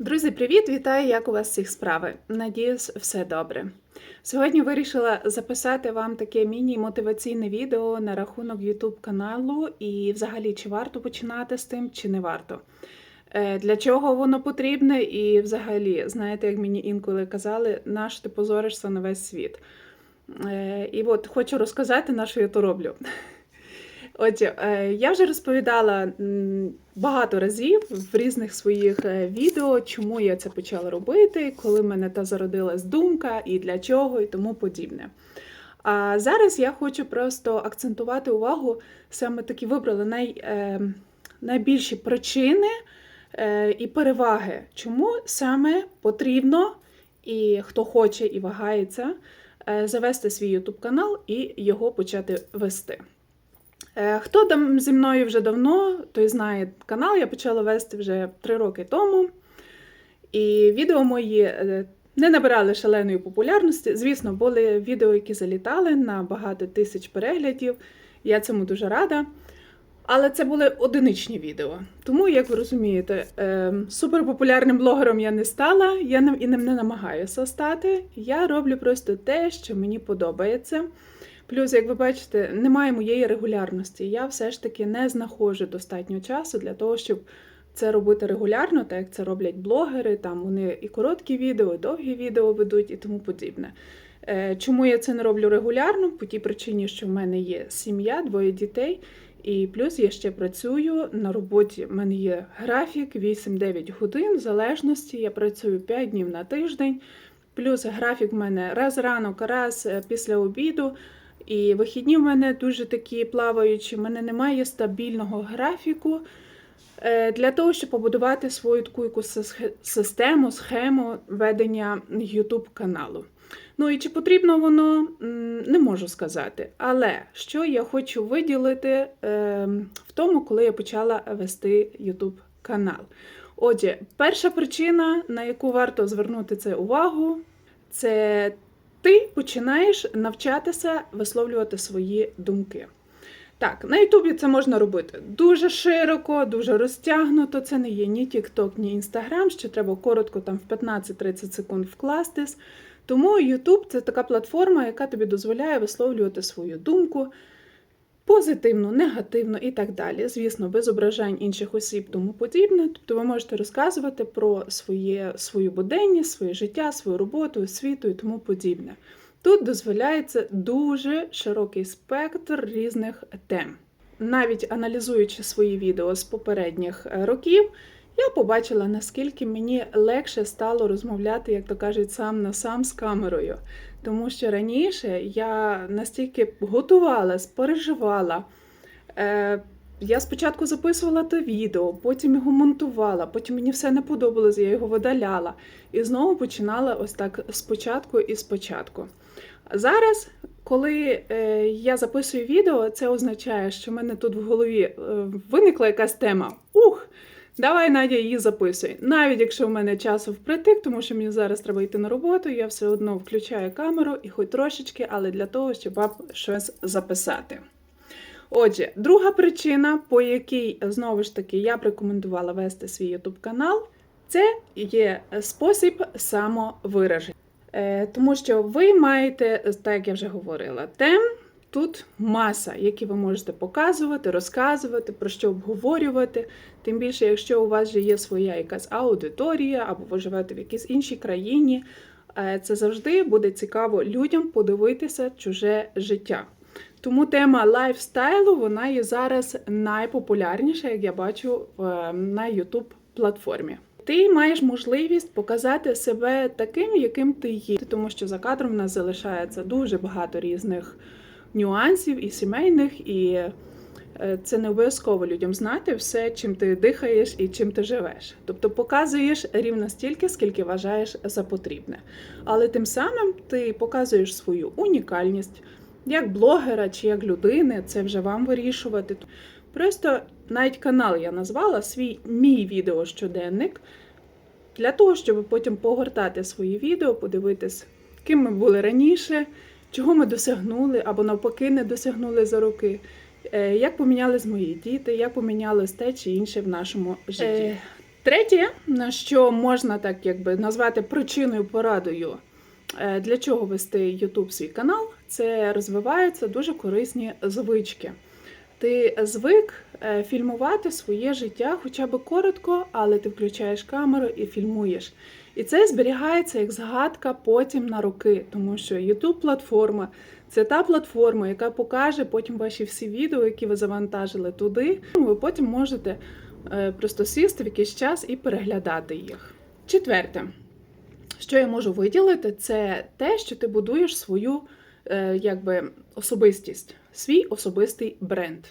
Друзі, привіт! Вітаю! Як у вас всіх справи? Надіюсь, все добре. Сьогодні вирішила записати вам таке міні-мотиваційне відео на рахунок YouTube каналу і взагалі чи варто починати з тим, чи не варто. Е, Для чого воно потрібне, і взагалі, знаєте, як мені інколи казали, наш ти позоришся на весь світ. Е, І от хочу розказати, на що я то роблю. Отже, е, я вже розповідала багато разів в різних своїх е, відео, чому я це почала робити, коли мене та зародилась думка, і для чого, і тому подібне. А зараз я хочу просто акцентувати увагу, саме такі вибрала най, е, найбільші причини і переваги, чому саме потрібно, і хто хоче і вагається, завести свій YouTube канал і його почати вести. Е, Хто там зі мною вже давно, той знає канал, я почала вести вже три роки тому. І відео мої е, не набирали шаленої популярності. Звісно, були відео, які залітали на багато тисяч переглядів. Я цьому дуже рада. Але це були одиничні відео. Тому, як ви розумієте, е, суперпопулярним блогером я не стала, я і не намагаюся стати. Я роблю просто те, що мені подобається. Плюс, як ви бачите, немає моєї регулярності. Я все ж таки не знаходжу достатньо часу для того, щоб це робити регулярно, так як це роблять блогери. Там вони і короткі відео, і довгі відео ведуть і тому подібне. Е, Чому я це не роблю регулярно? По тій причині, що в мене є сім'я, двоє дітей. І плюс я ще працюю на роботі. У мене є графік 8-9 годин, в залежності. Я працюю 5 днів на тиждень. Плюс графік в мене раз ранок, раз е, після обіду. І вихідні в мене дуже такі плаваючі. У мене немає стабільного графіку. Е, Для того, щоб побудувати свою таку якусь систему, схему ведення YouTube каналу. Ну і чи потрібно воно, не можу сказати. Але що я хочу виділити е, в тому, коли я почала вести YouTube канал. Отже, перша причина, на яку варто звернути це увагу, це ти починаєш навчатися висловлювати свої думки. Так, на Ютубі це можна робити дуже широко, дуже розтягнуто. Це не є ні TikTok, ні Instagram, що треба коротко там в 15-30 секунд вкластись. Тому YouTube це така платформа, яка тобі дозволяє висловлювати свою думку позитивно, негативно і так далі. Звісно, без ображань інших осіб, тому подібне. Тобто ви можете розказувати про своє, свою буденність, своє життя, свою роботу, освіту і тому подібне. Тут дозволяється дуже широкий спектр різних тем. Навіть аналізуючи свої відео з попередніх е, років, я побачила, наскільки мені легше стало розмовляти, як то кажуть, сам на сам з камерою. Тому що раніше я настільки готувалась, переживала. Е, я спочатку записувала те відео, потім його монтувала, потім мені все не подобалось, я його видаляла. І знову починала ось так спочатку і спочатку. Зараз, коли е, я записую відео, це означає, що в мене тут в голові е, виникла якась тема. Давай, Надя, її записуй. Навіть якщо в мене часу впритик, тому що мені зараз треба йти на роботу, я все одно включаю камеру і хоч трошечки, але для того, щоб вам щось записати. Отже, друга причина, по якій знову ж таки я б рекомендувала вести свій YouTube канал, це є спосіб самовираження. Е, Тому що ви маєте, так як я вже говорила, тем тут маса, які ви можете показувати, розказувати, про що обговорювати. Тим більше, якщо у вас вже є своя якась аудиторія, або ви живете в якійсь іншій країні, е, це завжди буде цікаво людям подивитися чуже життя. Тому тема лайфстайлу вона є зараз найпопулярніша, як я бачу, на YouTube платформі. Ти маєш можливість показати себе таким, яким ти є, тому що за кадром в нас залишається дуже багато різних нюансів і сімейних, і це не обов'язково людям знати все, чим ти дихаєш і чим ти живеш. Тобто показуєш рівно стільки, скільки вважаєш за потрібне. Але тим самим ти показуєш свою унікальність як блогера чи як людини, це вже вам вирішувати. Просто навіть канал я назвала свій мій відеощоденник для того, щоб потім погортати свої відео, подивитись, ким ми були раніше, чого ми досягнули або навпаки не досягнули за роки, е, як помінялись мої діти, як помінялось те чи інше в нашому житті. Третє, на що можна так якби назвати причиною порадою, е, для чого вести YouTube свій канал, це розвиваються дуже корисні звички. Ти звик е, фільмувати своє життя хоча б коротко, але ти включаєш камеру і фільмуєш. І це зберігається як згадка потім на роки, тому що YouTube платформа це та платформа, яка покаже потім ваші всі відео, які ви завантажили туди. Ви потім можете е, просто сісти в якийсь час і переглядати їх. Четверте, що я можу виділити, це те, що ти будуєш свою е, якби, особистість, свій особистий бренд.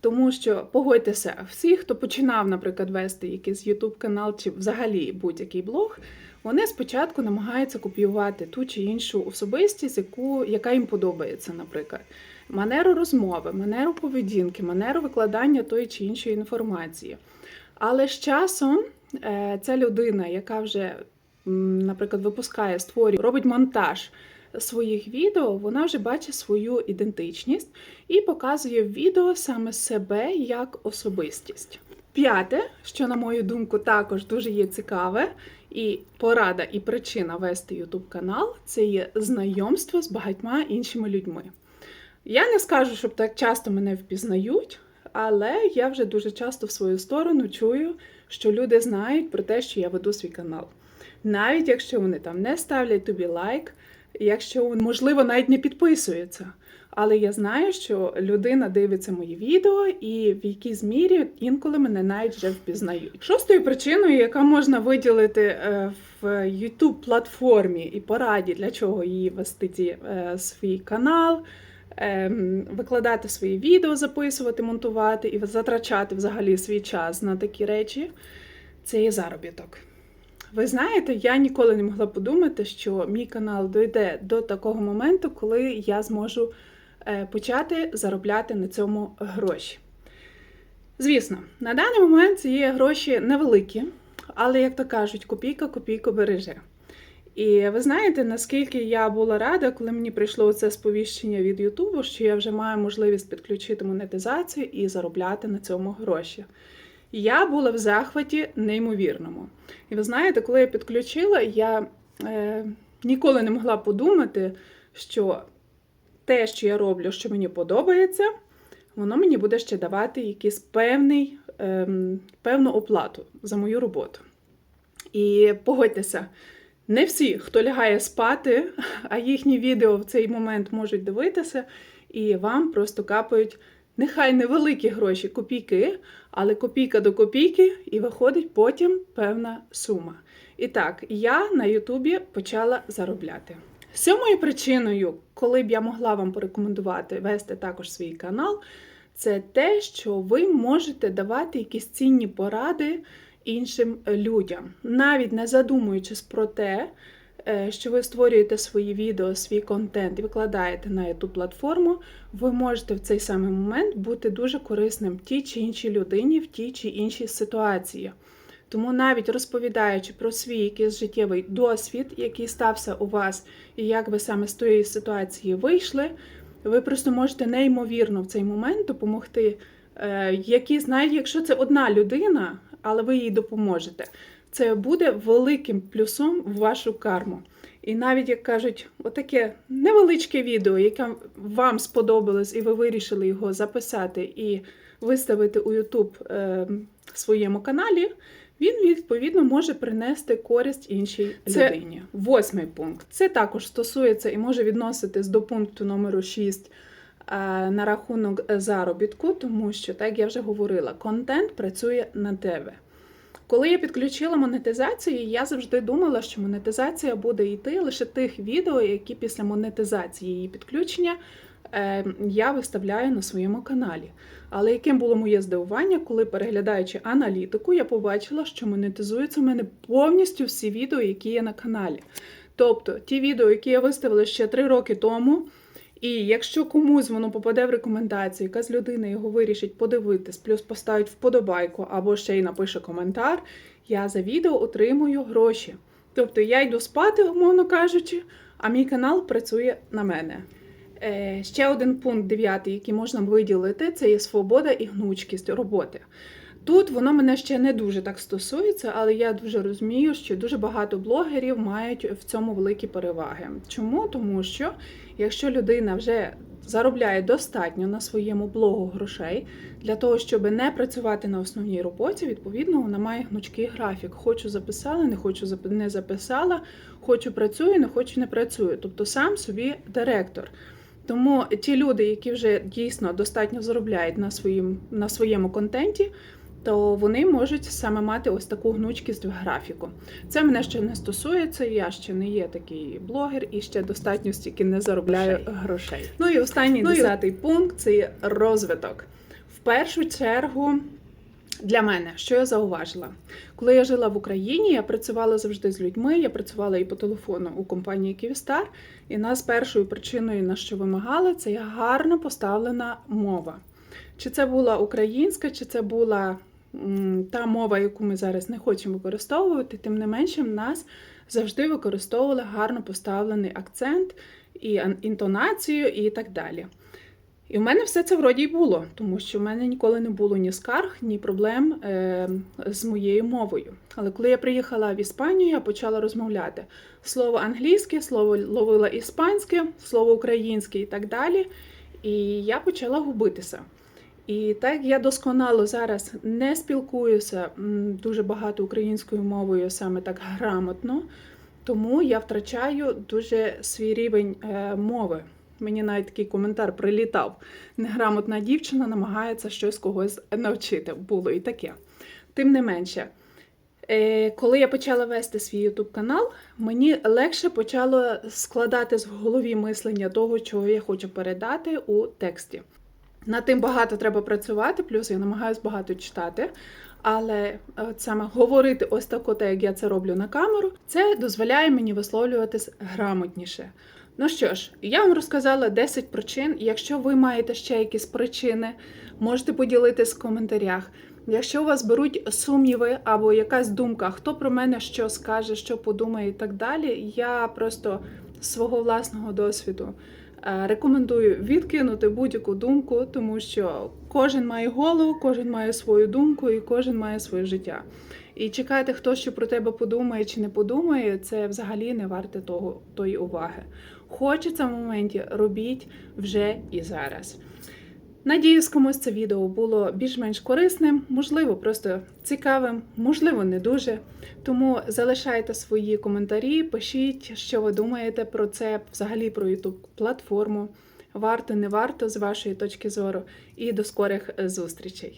Тому що погодьтеся, всі, хто починав, наприклад, вести якийсь YouTube канал чи взагалі будь-який блог, вони спочатку намагаються копіювати ту чи іншу особистість, яку, яка їм подобається, наприклад, манеру розмови, манеру поведінки, манеру викладання тої чи іншої інформації. Але з часом е, ця людина, яка вже, наприклад, випускає, створює, робить монтаж своїх відео, вона вже бачить свою ідентичність і показує в відео саме себе як особистість. П'яте, що, на мою думку, також дуже є цікаве, і порада, і причина вести YouTube канал це є знайомство з багатьма іншими людьми. Я не скажу, щоб так часто мене впізнають, але я вже дуже часто в свою сторону чую, що люди знають про те, що я веду свій канал. Навіть якщо вони там не ставлять тобі лайк, якщо можливо навіть не підписуються. Але я знаю, що людина дивиться мої відео, і в якійсь мірі інколи мене навіть вже впізнають. Шостою причиною, яка можна виділити е, в youtube платформі і пораді, для чого її вести е, свій канал, ем, викладати свої відео, записувати, монтувати і затрачати взагалі свій час на такі речі, це є заробіток. Ви знаєте, я ніколи не могла подумати, що мій канал дойде до такого моменту, коли я зможу е, почати заробляти на цьому гроші. Звісно, на даний момент ці гроші невеликі, але, як то кажуть, копійка копійку береже. І ви знаєте, наскільки я була рада, коли мені прийшло це сповіщення від Ютубу, що я вже маю можливість підключити монетизацію і заробляти на цьому гроші. Я була в захваті неймовірному. І ви знаєте, коли я підключила, я е, ніколи не могла подумати, що те, що я роблю, що мені подобається, воно мені буде ще давати якийсь певний, е, певну оплату за мою роботу. І погодьтеся, не всі, хто лягає спати, а їхні відео в цей момент можуть дивитися, і вам просто капають нехай невеликі гроші, копійки, але копійка до копійки, і виходить потім певна сума. І так, я на Ютубі почала заробляти. Сьомою причиною, коли б я могла вам порекомендувати вести також свій канал, це те, що ви можете давати якісь цінні поради іншим людям, навіть не задумуючись про те, що ви створюєте свої відео, свій контент і викладаєте на youtube платформу, ви можете в цей самий момент бути дуже корисним тій чи іншій людині в тій чи іншій ситуації. Тому навіть розповідаючи про свій якийсь життєвий досвід, який стався у вас, і як ви саме з тої ситуації вийшли, ви просто можете неймовірно в цей момент допомогти. е, Якісь, навіть якщо це одна людина, але ви їй допоможете, це буде великим плюсом в вашу карму. І навіть, як кажуть, отаке невеличке відео, яке вам сподобалось, і ви вирішили його записати і виставити у YouTube е, своєму каналі, він відповідно може принести користь іншій Це людині. Восьмий пункт. Це також стосується і може відноситись до пункту номеру 6 е, на рахунок заробітку, тому що, так як я вже говорила, контент працює на тебе. Коли я підключила монетизацію, я завжди думала, що монетизація буде йти лише тих відео, які після монетизації її підключення е, я виставляю на своєму каналі. Але яким було моє здивування, коли переглядаючи аналітику, я побачила, що монетизуються в мене повністю всі відео, які є на каналі. Тобто ті відео, які я виставила ще 3 роки тому. І якщо комусь воно попаде в рекомендації, якась людина його вирішить подивитись, плюс поставить вподобайку або ще й напише коментар, я за відео отримую гроші. Тобто я йду спати, умовно кажучи, а мій канал працює на мене. Е, ще один пункт дев'ятий, який можна виділити, це є свобода і гнучкість роботи. Тут воно мене ще не дуже так стосується, але я дуже розумію, що дуже багато блогерів мають в цьому великі переваги. Чому? Тому що якщо людина вже заробляє достатньо на своєму блогу грошей для того, щоб не працювати на основній роботі, відповідно, вона має гнучкий графік. Хочу записала, не хочу не записала, хочу працюю, не хочу не працюю. Тобто сам собі директор. Тому ті люди, які вже дійсно достатньо заробляють на, своїм, на своєму контенті, то вони можуть саме мати ось таку гнучкість в графіку. Це мене ще не стосується, я ще не є такий блогер і ще достатньо стільки не заробляю грошей. Грошей. Ну і останній Ну і- десятий пункт це є розвиток. В першу чергу. Для мене, що я зауважила, коли я жила в Україні, я працювала завжди з людьми. Я працювала і по телефону у компанії Київстар, і нас першою причиною, на що вимагали, це є гарно поставлена мова. Чи це була українська, чи це була та мова, яку ми зараз не хочемо використовувати, тим не менше, в нас завжди використовували гарно поставлений акцент і інтонацію, і так далі. І в мене все це вроді й було, тому що в мене ніколи не було ні скарг, ні проблем е, з моєю мовою. Але коли я приїхала в Іспанію, я почала розмовляти слово англійське, слово ловила іспанське, слово українське і так далі. І я почала губитися. І так я досконало зараз не спілкуюся дуже багато українською мовою, саме так грамотно, тому я втрачаю дуже свій рівень е, мови. Мені навіть такий коментар прилітав. Неграмотна дівчина намагається щось когось навчити. Було і таке. Тим не менше, е, коли я почала вести свій YouTube канал, мені легше почало складатись в голові мислення того, чого я хочу передати у тексті. Над тим багато треба працювати, плюс я намагаюся багато читати. Але от саме говорити ось так, от, як я це роблю на камеру, це дозволяє мені висловлюватись грамотніше. Ну що ж, я вам розказала 10 причин. Якщо ви маєте ще якісь причини, можете поділитись в коментарях. Якщо у вас беруть сумніви або якась думка, хто про мене що скаже, що подумає і так далі, я просто з свого власного досвіду е, рекомендую відкинути будь-яку думку, тому що кожен має голову, кожен має свою думку і кожен має своє життя. І чекати, хто що про тебе подумає чи не подумає, це взагалі не варте того тої уваги. Хочеться в моменті, робіть вже і зараз. Надіюсь, комусь це відео було більш-менш корисним, можливо, просто цікавим, можливо, не дуже. Тому залишайте свої коментарі, пишіть, що ви думаєте про це, взагалі про youtube платформу. Варто, не варто з вашої точки зору. І до скорих зустрічей!